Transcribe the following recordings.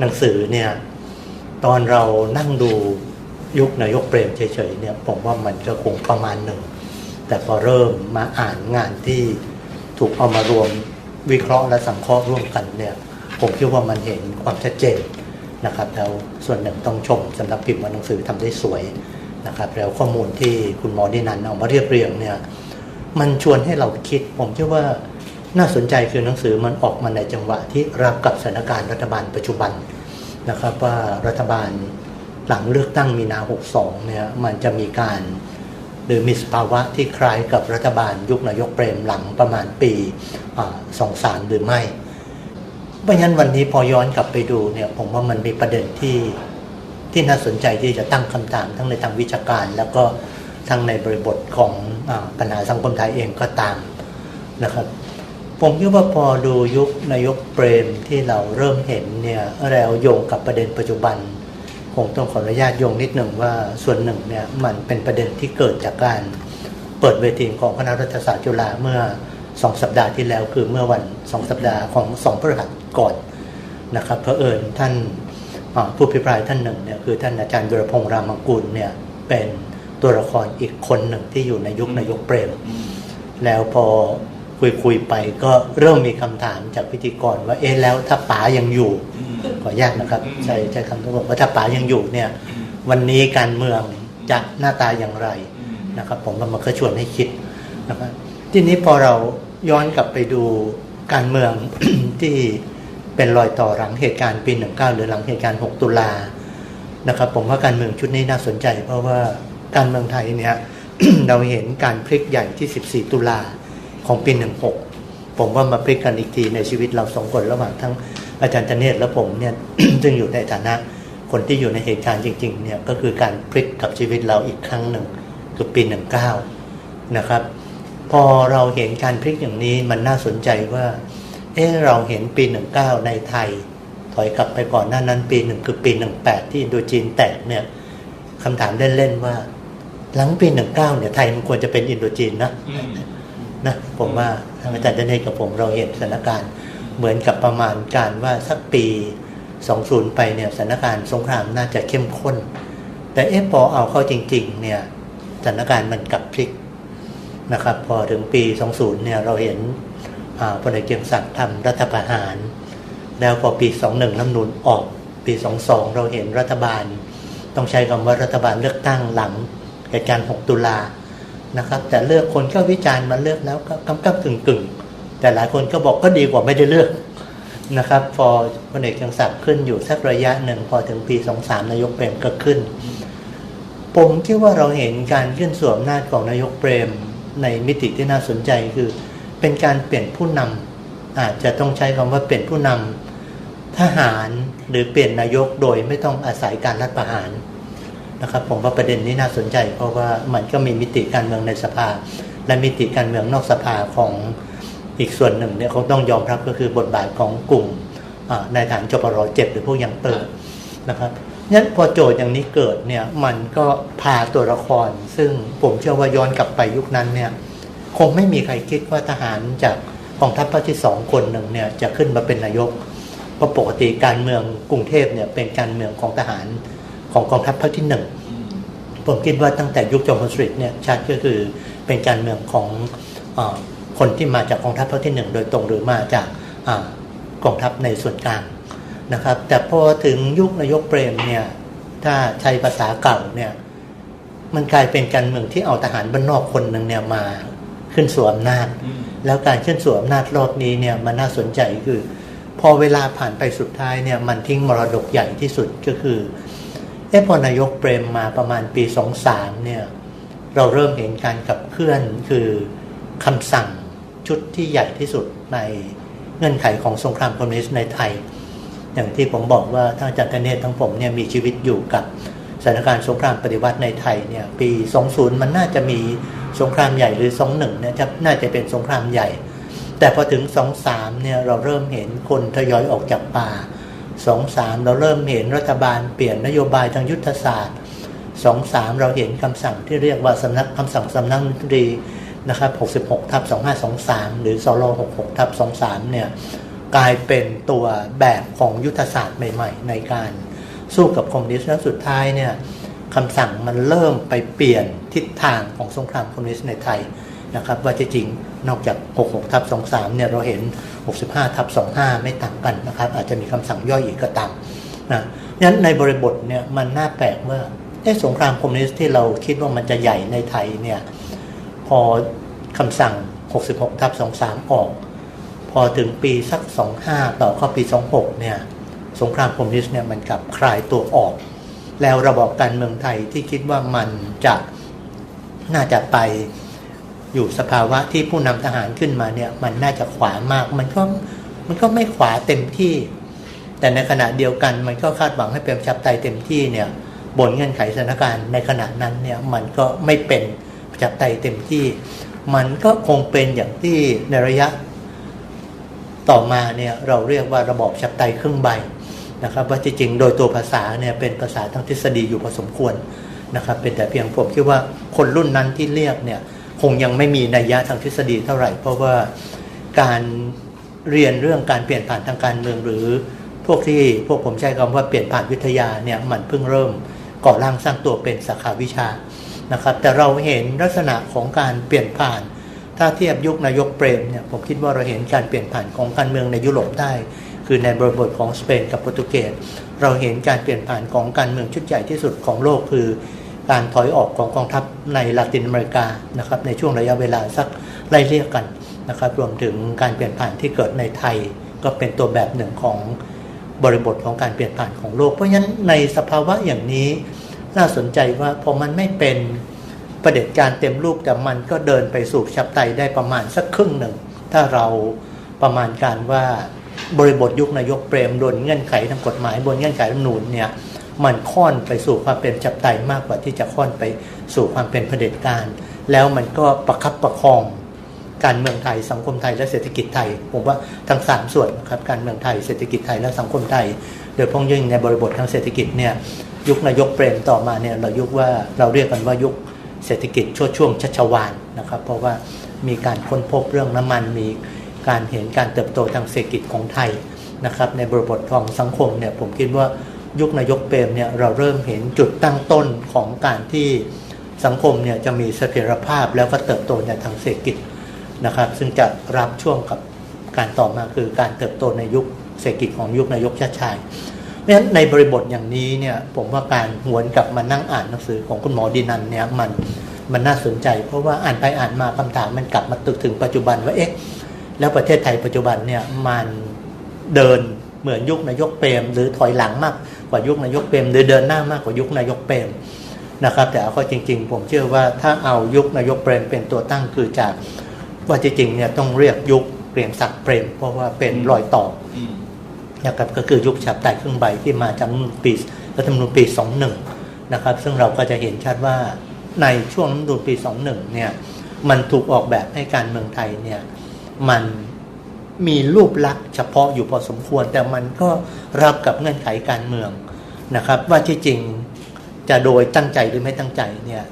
หนังสือเนี่ยตอนเรานั่งดูยุคนายกเปรมเฉยๆเนี่ยผมว่ามันก็คงประมาณหนึ่ง แต่พอเริ่มมาอ่านงานที่ถูกเอามารวมวิเคราะห์และสังเคราะห์ร่วมกันเนี่ยผมคิดว่ามันเห็นความชัดเจนนะครับแล้วส่วนหนึ่งต้องชมสำหรับพิมพ์ว่าหนังสือทำได้สวยนะครับแล้วข้อมูลที่คุณหมอดินันเอามาเรียบเรียงเนี่ยมันชวนให้เราคิด ผมคิดว่า น่าสนใจคือหนังสือมันออกมาในจังหวะที่รับกับสถานการณ์รัฐบาลปัจจุบันนะครับว่ารัฐบาลหลังเลือกตั้งมีนา 62 เนี่ยมันจะมีการหรือมีสภาวะที่คล้ายกับรัฐบาลยุคนายกเปรมหลังประมาณปีสองสามหรือไม่ เพราะฉะนั้นวันนี้พอย้อนกลับไปดูเนี่ยผมว่ามันมีประเด็นที่ที่น่าสนใจที่จะตั้งคำถามทั้งในทางวิชาการ แล้วก็ทั้งในบริบทของอปัญหาสังคมไทยเองก็ตามนะครับ ผมคิดว่าพอดูยุคนายกเปรมที่เราเริ่มเห็นเนี่ยแล้วโยงกับประเด็นปัจจุบันคงต้องขออนุญาตโยงนิดหนึ่งว่าส่วนหนึ่งเนี่ยมันเป็นประเด็นที่เกิดจากการเปิดเวทีของคณะรัฐศาสตร์จุฬาเมื่อสองสัปดาห์ที่แล้วคือเมื่อวันสองสัปดาห์ของสองพฤหัสก่อนนะครับเพอเอิญท่านผู้พิพายท่านหนึ่งเนี่ยคือท่านอาจารย์ยุรพงษ์รามกุลเนี่ยเป็นตัวละครอีกคนหนึ่งที่อยู่ในยุคนายกเปรม แล้วพอ คุยคุยไปก็เริ่มมีคำถามจากพิธีกรว่าเอ๊ะแล้วถ้าป๋ายังอยู่ ขออนุญาตนะครับ ใช้ใช้คำที่บอกว่าถ้าป๋ายังอยู่เนี่ย วันนี้การเมืองจะหน้าตาอย่างไรนะครับ ผมก็มาก็ชวนให้คิดนะครับทีนี้พอเราย้อนกลับไปดูการเมืองที่เป็นรอยต่อหลังเหตุการณ์ปี 19 หรือหลังเหตุการณ์ 6 ตุลานะครับ ผมว่าการเมืองชุดนี้น่าสนใจ เพราะว่าการเมืองไทยเนี่ยเราเห็นการพลิกใหญ่ที่ 14 ตุลา ของปี 16 ผมว่ามาพลิกกันอีกทีในชีวิตเราสองคนระหว่างทั้งอาจารย์ธเนศและผมเนี่ยซึ่งอยู่ในฐานะคนที่อยู่ในเหตุการณ์จริงๆเนี่ยก็คือการพลิกกับชีวิตเราอีกครั้งหนึ่งคือปี 19 นะครับ พอเราเห็นการพลิกอย่างนี้มันน่าสนใจว่าเออเราเห็นปี 19 ในไทย ถอยกลับไปก่อนหน้านั้นปีหนึ่งคือปี 18 ที่อินโดจีนแตกเนี่ยคำถามเล่นๆว่า หลังปี 19 เนี่ยไทยมันควรจะเป็นอินโดจีนนะ นะผมว่าทางอาจารย์เดนเนกับผมเราเห็นสถานการณ์เหมือนกับประมาณการว่าสักปี 20 ไปเนี่ยสถานการณ์สงครามน่าจะเข้มข้น แต่เอฟพอเอาเข้าจริง ๆ เนี่ยสถานการณ์มันกลับพลิกนะครับพอถึงปี 20 เนี่ยเราเห็นพลเอกเกียงศักดิ์ทำรัฐประหาร แล้วพอปี 21น้ำนูนออกปี 22 เราเห็นรัฐบาล ต้องใช้คำว่ารัฐบาลเลือกตั้งหลังเหตุการณ์ 6 ตุลา นะครับ แต่เลือกคนก็วิจารณ์มาเลือกแล้วก็กำกับกึ่งกึ่งแต่หลายคนก็บอกก็ดีกว่าไม่ได้เลือกนะครับ พอพลเอกเกียงศักดิ์ขึ้นอยู่สักระยะหนึ่งพอถึงปี23นายกเปรมก็ขึ้น ผมคิดว่าเราเห็นการขึ้นสวมหน้าของนายกเปรมในมิติที่น่าสนใจคือ เป็นการเปลี่ยนผู้นำอาจจะต้องใช้คำว่าเปลี่ยนผู้นำทหารหรือเปลี่ยนนายกโดยไม่ต้องอาศัยการรัฐประหาร นะครับผมว่าประเด็นนี้น่าสนใจ เพราะว่ามันก็มีมิติการเมืองในสภา และมิติการเมืองนอกสภาของอีกส่วนหนึ่งเนี่ยเขาต้องยอมรับก็คือบทบาทของกลุ่มในฐานจปรเจ็ดหรือพวกยังเปิดนะครับนั้นพอโจทย์อย่างนี้เกิดเนี่ยมันก็พาตัวละคร ซึ่งผมเชื่อว่าย้อนกลับไปยุคนั้นเนี่ยคงไม่มีใครคิดว่าทหารจากกองทัพภาคที่สองคนหนึ่งเนี่ยจะขึ้นมาเป็นนายกเพราะปกติการเมืองกรุงเทพเนี่ยเป็นการเมืองของทหาร ของกองทัพภาคที่หนึ่งผมคิดว่าตั้งแต่ยุคจอมพลสฤษดิ์เนี่ยชัดก็คือเป็นการเมืองของอคนที่มาจากกองทัพภาคที่หนึ่งโดยตรงหรือมาจากอกองทัพในส่วนกลางนะครับ แต่พอถึงยุคนายกเปรมเนี่ยถ้าใช้ภาษาเก่าเนี่ยมันกลายเป็นการเมืองที่เอาทหารบ้านนอกคนหนึ่งเนี่ยมาขึ้นสวมอำนาจ แล้วการขึ้นสวมอำนาจรอบนี้เนี่ยมันน่าสนใจคือ พอเวลาผ่านไปสุดท้ายเนี่ยมันทิ้งมรดกใหญ่ที่สุดก็คือ เอพอนายกเปรมมาประมาณปีสองสามเนี่ยเราเริ่มเห็นการขับเคลื่อนคือคำสั่งชุดที่ใหญ่ที่สุดในเงื่อนไขของสงครามคอมมิวนิสต์ในไทย อย่างที่ผมบอกว่าทั้งอาจารย์ธเนศทั้งผมเนี่ยมีชีวิตอยู่กับสถานการณ์สงครามปฏิวัติในไทยเนี่ยปี 20 มันน่าจะมีสงครามใหญ่หรือ 21เนี่ยจะน่าจะเป็นสงครามใหญ่ แต่พอถึง 23เนี่ยเราเริ่มเห็นคนทยอยออกจากป่า 23เราเริ่มเห็นรัฐบาลเปลี่ยนนโยบายทางยุทธศาสตร์23เราเห็นคำสั่งที่เรียกว่าสำนักคำสั่งสำนักนตรีนะครับ66ทับ2523 หรือสโล66ทับ23เนี่ยกลายเป็นตัวแบบของยุทธศาสตร์ใหม่ ๆ ในการสู้กับคอมมิวนิสต์แล้วสุดท้ายเนี่ยคำสั่งมันเริ่มไปเปลี่ยนทิศทางของสงครามคอมมิวนิสต์ในไทย นะครับว่าที่จริงนอกจาก 66ทับ23เนี่ยเราเห็น 65ทับ25 ไม่ต่างกันนะครับ อาจจะมีคำสั่งย่อยอีกก็ตามนะงั้นในบริบทเนี่ยมันน่าแปลกว่าเอ๊ะสงครามคอมมิวนิสต์ที่เราคิดว่ามันจะใหญ่ในไทยเนี่ยพอคำสั่ง 66ทับ23 ออก พอถึงปีสัก 25 ต่อเข้าปี 26 เนี่ยสงครามคอมมิวนิสต์เนี่ยมันกลับคลายตัวออก แล้วระบอบการเมืองไทยที่คิดว่ามันจะน่าจะไป อยู่สภาวะที่ผู้นำทหารขึ้นมาเนี่ยมันน่าจะขวามาก มันก็มันก็ไม่ขวาเต็มที่ แต่ในขณะเดียวกันมันก็คาดหวังให้เป็นประชาธิปไตเต็มที่เนี่ยบนเงื่อนไขสถานการณ์ในขณะนั้นเนี่ยมันก็ไม่เป็นประชาธิปไตเต็มที่ มันก็คงเป็นอย่างที่ในระยะต่อมาเนี่ยเราเรียกว่าระบอบชาธิปไตครึ่งใบนะครับว่าจริงๆโดยตัวภาษาเนี่ยเป็นภาษาทางทฤษฎีอยู่พอสมควรนะครับเป็นแต่เพียงผมคิดว่าคนรุ่นนั้นที่เรียกเนี่ย คงยังไม่มีนัยยะทางทฤษฎีเท่าไหร่ เพราะว่าการเรียนเรื่องการเปลี่ยนผ่านทางการเมืองหรือ พวกที่พวกผมใช้คำว่าเปลี่ยนผ่านวิทยาเนี่ยมันเพิ่งเริ่มก่อร่างสร้างตัวเป็นสาขาวิชานะครับ แต่เราเห็นลักษณะของการเปลี่ยนผ่าน ถ้าเทียบยุคนายกเปรมเนี่ยผมคิดว่าเราเห็นการเปลี่ยนผ่านของการเมืองในยุโรปได้ คือในบริบทของสเปนกับโปรตุเกสเราเห็นการเปลี่ยนผ่านของการเมืองชุดใหญ่ที่สุดของโลกคือ การถอยออกของกองทัพในลาตินอเมริกานะครับในช่วงระยะเวลาสักไล่เรียกกันนะครับรวมถึงการเปลี่ยนผ่านที่เกิดในไทย ก็เป็นตัวแบบหนึ่งของบริบทของการเปลี่ยนผ่านของโลก เพราะฉะนั้นในสภาวะอย่างนี้น่าสนใจว่าพอมันไม่เป็นประเด็จการเต็มรูปแต่มันก็เดินไปสู่ชาธิปไตยได้ประมาณสักครึ่งหนึ่ง ถ้าเราประมาณการว่าบริบทยุคนายกเปรมบนเงื่อนไขทางกฎหมายบนเงื่อนไขรัฐมนูญเนี่ย มันค่อนไปสู่ความเป็นประชาธิปไตมากกว่าที่จะค่อนไปสู่ความเป็นเผด็จการ แล้วมันก็ประคับประคอง การเมืองไทยสังคมไทยและเศรษฐกิจไทย ผมว่าทั้งสามส่วนนะครับการเมืองไทยเศรษฐกิจไทยและสังคมไทย โดยพ้องยิ่งในบริบททางเศรษฐกิจเนี่ยยุคนายกเปรมต่อมาเนี่ยเรายุคว่าเราเรียกกันว่ายุคเศรษฐกิจช่วช่วงชัชวานนะครับ เพราะว่ามีการค้นพบเรื่องน้ำมันมีการเห็นการเติบโตทางเศรษฐกิจของไทยนะครับในบริบทของสังคมเนี่ยผมคิดว่า ยุคนายกเปรมเนี่ยเราเริ่มเห็นจุดตั้งต้นของการที่สังคมเนี่ยจะมีเสถียรภาพแล้วก็เติบโตในทางเศรษฐกิจนะครับ ซึ่งจะรับช่วงกับการต่อมาคือการเติบโตในยุคเศรษฐกิจของยุคนายกชาติชายเพราะฉะนั้นในบริบทอย่างนี้เนี่ยผมว่าการหวนกลับมานั่งอ่านหนังสือของคุณหมอดินันเนี่ยมันมันน่าสนใจ เพราะว่าอ่านไปอ่านมาคำถามมันกลับมาตึกถึงปัจจุบันว่าเอ๊ะแล้วประเทศไทยปัจจุบันเนี่ยมันเดิน เหมือนยุคนายกเปรม หรือถอยหลังมากกว่ายุคนายกเปรมหรือเดินหน้ามากกว่ายุคนายกเปรมนะครับ แต่เอาข้อจริง ๆ ผมเชื่อว่าถ้าเอายุคนายกเปรมเป็นตัวตั้งคือจากว่าจริงๆเนี่ยต้องเรียกยุคเปรมศักดิ์เปรม เพราะว่าเป็นรอยต่อนะครับก็คือยุคฉับไต่ครึ่งใบที่มาจากปีรัฐธรรมนูญปี 21 นะครับ ซึ่งเราก็จะเห็นชัดว่าในช่วงรัฐธรรมนูญปี 21 เนี่ยมันถูกออกแบบให้การเมืองไทยเนี่ยมัน มีรูปลักษณ์เฉพาะอยู่พอสมควร แต่มันก็รับกับเงื่อนไขการเมืองนะครับ ว่าที่จริงจะโดยตั้งใจหรือไม่ตั้งใจเนี่ย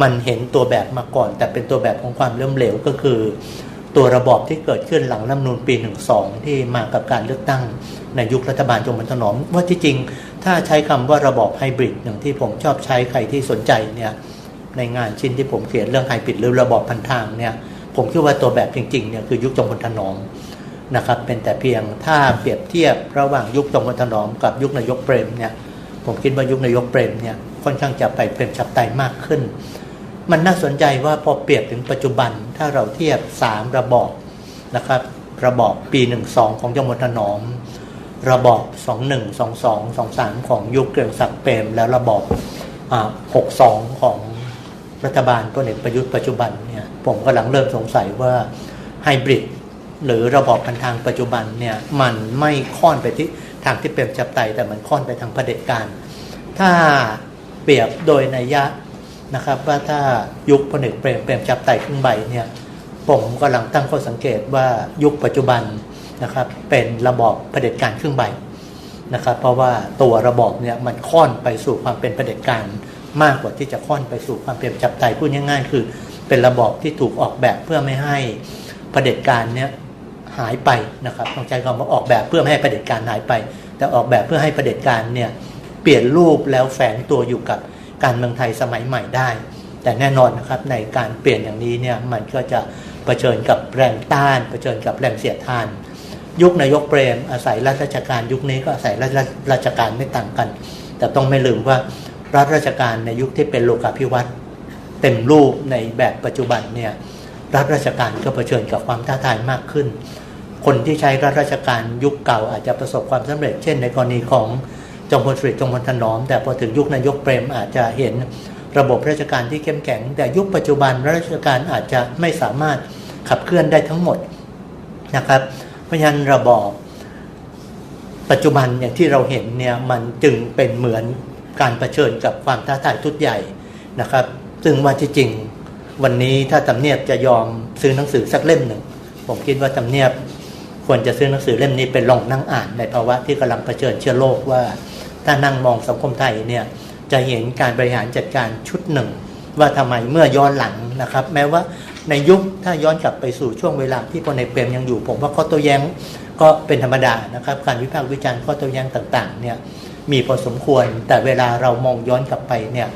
มันเห็นตัวแบบมาก่อน แต่เป็นตัวแบบของความล้มเหลวก็คือ ตัวระบอบที่เกิดขึ้นหลังรัฐมนูญปี 12 ที่มากับการเลือกตั้งในยุครัฐบาลจงมันถนอม ว่าที่จริงถ้าใช้คำว่าระบอบไฮบริดอย่างที่ผมชอบใช้ใครที่สนใจเนี่ยในงานชิ้นที่ผมเขียนเรื่องไฮบริดหรือระบอบพันทางเนี่ย ผมคิดว่าตัวแบบจริงๆเนี่ยคือยุคจงพลถนอมนะครับเป็นแต่เพียงถ้าเปรียบเทียบระหว่างยุคจงพลถนอมกับยุคนายกเปรมเนี่ยผมคิดว่ายุคนายกเปรมเนี่ยค่อนข้างจะไปเป็นฉับไตมากขึ้น มันน่าสนใจว่าพอเปรียบถึงปัจจุบันถ้าเราเทียบ 3 ระบอบนะครับระบอบปี 12 ของจงพลถนอม ระบอบ 21 22 23 ของยุคเกรียงศักดิ์เปรม แล้วระบอบ 62 ของ รัฐบาลพลเอกประยุทธ์ปัจจุบันเนี่ยผมกำลังเริ่มสงสัยว่าไฮบริดหรือระบอบพันทางปัจจุบันเนี่ยมันไม่ค่อนไปที่ทางที่เป็นประชาธิปไตแต่มันค่อนไปทางเผด็จการ ถ้าเปรียบโดยนัยยะนะครับว่าถ้ายุคพลเอกเปรมเปรมจับไตขึ้นใบเนี่ยผมกำลังตั้งข้อสังเกตว่ายุคปัจจุบันนะครับเป็นระบอบเผด็จการครึ่งใบนะครับเพราะว่าตัวระบอบเนี่ยมันค่อนไปสู่ความเป็นเผด็จการ มากกว่าที่จะค่อนไปสู่ความเป็นจับไตพูดง่ายๆ คือ เป็นระบอบที่ถูกออกแบบเพื่อไม่ให้เผด็จการเนี่ยหายไปนะครับต้องใช้คำว่าออกแบบเพื่อไม่ให้เผด็จการหายไป แต่ออกแบบเพื่อให้เผด็จการเนี่ยเปลี่ยนรูปแล้วแฝงตัวอยู่กับการเมืองไทยสมัยใหม่ได้ แต่แน่นอนนะครับในการเปลี่ยนอย่างนี้เนี่ยมันก็จะเผชิญกับแรงต้านเผชิญกับแรงเสียดทาน ยุคนายกเปรมอาศัยรัฐราชการยุคนี้ก็อาศัยรัฐราชการไม่ต่างกัน แต่ต้องไม่ลืมว่า รัฐราชการในยุคที่เป็นโลกาภิวัตน์เต็มรูปในแบบปัจจุบันเนี่ยรัฐราชการก็เผชิญกับความท้าทายมากขึ้น คนที่ใช้รัฐราชการยุคเก่าอาจจะประสบความสำเร็จ เช่น ในกรณีของจอมพลสฤษดิ์จอมพลถนอม แต่พอถึงยุคนายกเปรมอาจจะเห็นระบบราชการที่เข้มแข็ง แต่ยุคปัจจุบันรัฐราชการอาจจะไม่สามารถขับเคลื่อนได้ทั้งหมดนะครับ เพราะฉะนั้นระบอบปัจจุบันอย่างที่เราเห็นเนี่ยมันจึงเป็นเหมือน การเผชิญกับความท้าทายทุกใหญ่นะครับ ซึ่งว่าที่จริงวันนี้ถ้าตำเนียบจะยอมซื้อหนังสือสักเล่มหนึ่ง ผมคิดว่าตำเนียบควรจะซื้อหนังสือเล่มนี้เป็นลองนั่งอ่านในภาวะที่กำลังเผชิญเชื้อโรคว่า ถ้านั่งมองสังคมไทยเนี่ยจะเห็นการบริหารจัดการชุดหนึ่ง ว่าทำไมเมื่อย้อนหลังนะครับ แม้ว่าในยุคถ้าย้อนกลับไปสู่ช่วงเวลาที่พลเอกเปรมยังอยู่ ผมว่าข้อโต้แย้งก็เป็นธรรมดานะครับ การวิพากษ์วิจารณ์ข้อโต้แย้งต่างๆเนี่ย มีพอสมควร แต่เวลาเรามองย้อนกลับไปเนี่ย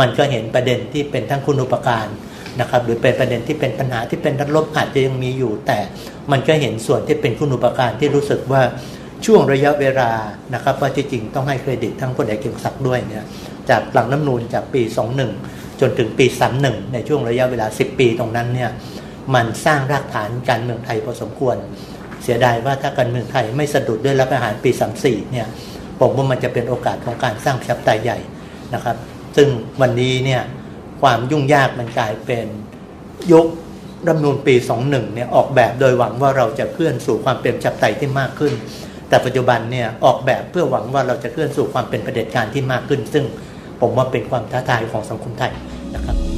มันก็เห็นประเด็นที่เป็นทั้งคุณอุปการนะครับหรือเป็นประเด็นที่เป็นปัญหาที่เป็นทัดลบอาจจะยังมีอยู่ แต่มันก็เห็นส่วนที่เป็นคุณอุปการที่รู้สึกว่าช่วงระยะเวลานะครับว่าที่จริงต้องให้เครดิตทั้งพลเอกเกียรติศักดิ์ด้วยเนี่ยจากหลังน้ำนูนจากปี 21 จนถึงปี 31 ในช่วงระยะเวลา 10 ปีตรงนั้นเนี่ยมันสร้างรากฐานการเมืองไทยพอสมควร เสียดายว่าถ้าการเมืองไทยไม่สะดุดด้วยรัฐประหารปี 34 เนี่ย ผมว่ามันจะเป็นโอกาสของการสร้างประชาธิปไตยใหญ่นะครับ ซึ่งวันนี้เนี่ยความยุ่งยากมันกลายเป็นยกรัฐนูญปี 21เนี่ยออกแบบโดยหวังว่าเราจะเคลื่อนสู่ความเป็นประชาธิปไตยที่มากขึ้น แต่ปัจจุบันเนี่ยออกแบบเพื่อหวังว่าเราจะเคลื่อนสู่ความเป็นประเผด็จการที่มากขึ้น ซึ่งผมว่าเป็นความท้าทายของสังคมไทยนะครับ